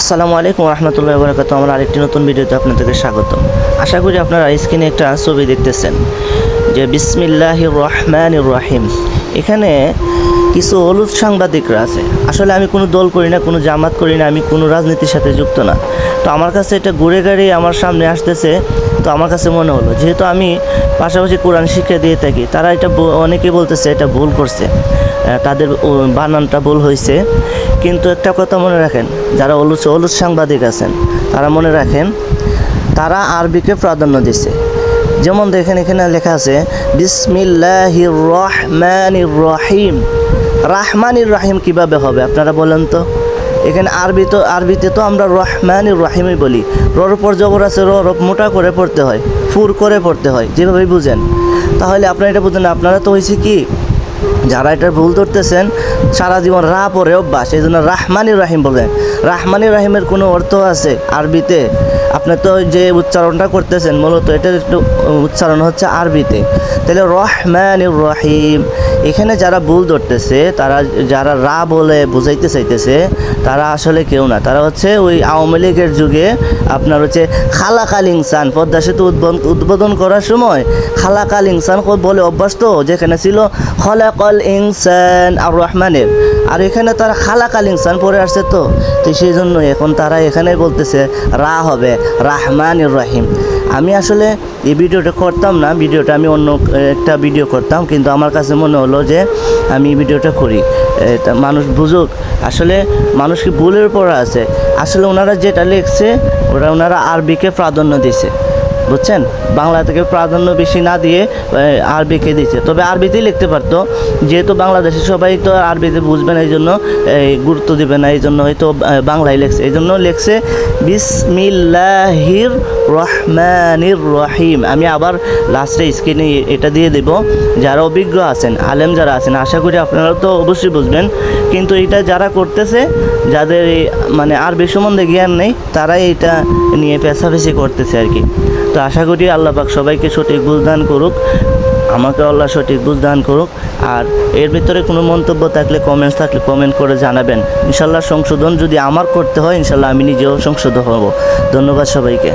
আসসালামু আলাইকুম রহমতুল্লাহ বরকাত আমার আরেকটি নতুন ভিডিওতে আপনাদেরকে স্বাগত আশা করি আপনারা স্ক্রিনে একটা ছবি দেখতেছেন যে বিসমিল্লাহ রহমান রহিম। এখানে কিছু হলুদ সাংবাদিকরা আছে। আসলে আমি কোনো দল করি না, কোনো জামাত করি না, আমি কোনো রাজনীতির সাথে যুক্ত না। তো আমার কাছে এটা ঘুরে গাড়ি আমার সামনে আসতেছে, তো আমার কাছে মনে হলো, যেহেতু আমি পাশাপাশি কোরআন শিক্ষা দিয়ে থাকি, তারা এটা অনেকে বলতেছে এটা ভুল করছে তাদের বানানটা ভুল হয়েছে কিন্তু একটা কথা মনে রাখেন, যারা অলুস অলুস সাংবাদিক আছেন, তারা মনে রাখেন, তারা আরবিকে প্রাধান্য দিছে। যেমন দেখেন এখানে লেখা আছে, বিসমিল্লাহির রহমানির রহিম। রাহমানির রহিম কীভাবে হবে, আপনারা বলেন তো? এখানে আরবি তো, আরবিতে তো আমরা রহমানির রাহিমই বলি। রর উপর জবর আছে র র মোটা করে পড়তে হয়, ফুর করে পড়তে হয় যেভাবে বুঝেন। তাহলে আপনারা এটা বুঝেন আপনারা তো হয়েছে কি? যারা এটার ভুল ধরতেছেন, সারা জীবন রা পরে অভ্যাস, এই জন্য রাহমানি রাহিম বলেন। রাহমানি রাহিমের কোনো অর্থ আছে আরবিতে? আপনি তো যে উচ্চারণটা করতেছেন, মূলত এটার একটু উচ্চারণ হচ্ছে আরবিতে। তাহলে রহমান রহিম এখানে যারা ভুল ধরতেছে, তারা যারা রা বলে বুঝাইতে চাইতেছে, তারা আসলে কেউ না। তারা হচ্ছে ওই আওয়ামী লীগের যুগে আপনার হচ্ছে খালাকাল ইনসান, পদ্মা সেতু উদ্বোধন উদ্বোধন করার সময় খালাকাল ইনসান বলে অভ্যাস তো যেখানে ছিল খলাকল ইনসান আর রহমানের আর এখানে তারা খালাকাল ইনসান পরে আসছে তো। তো সেই জন্য এখন তারা এখানে বলতেছে, রা হবে রাহমান রহিম। আমি আসলে এই ভিডিওটা করতাম না, ভিডিওটা আমি অন্য একটা ভিডিও করতাম, কিন্তু আমার কাছে মনে হলো যে আমি এই ভিডিওটা করি। মানুষ বুঝুক, আসলে মানুষ কি ভুলের পর আছে? আসলে ওনারা যেটা লিখছে, ওরা ওনারা আরবিকে প্রাধান্য দিছে, বুঝছেন? বাংলা থেকে প্রাধান্য বেশি না দিয়ে আরবিকে দিচ্ছে তবে আরবিতেই লিখতে পারতো যেহেতু বাংলাদেশের সবাই তো আর আরবিতে বুঝবে না এই জন্য এই, গুরুত্ব দিবে না এই জন্য হয়তো বাংলায় লেখছে। এই জন্য লেখছে বিসমিল্লাহির রহমানির রহিম। আমি আবার লাস্টে স্ক্রিনে এটা দিয়ে দেব। যারা অভিজ্ঞ আছেন আলেম যারা আছেন আশা করি আপনারা তো অবশ্যই বুঝবেন। কিন্তু এটা যারা করতেছে যাদের মানে আরবি সম্বন্ধে জ্ঞান নেই তারাই এটা নিয়ে পেশাপেশি করতেছে আর কি। তো আশা করি আল্লাহ পাক সবাইকে সঠিক বুঝদান করুক। আমাকে আল্লাহ সঠিক বুঝ দান করুক। আর এর ভিতরে কোনো মন্তব্য থাকলে কমেন্টস থাকলে কমেন্ট করে জানাবেন। ইনশাল্লাহ সংশোধন যদি আমার করতে হয়, ইনশাল্লাহ আমি নিজেও সংশোধন হব। ধন্যবাদ সবাইকে।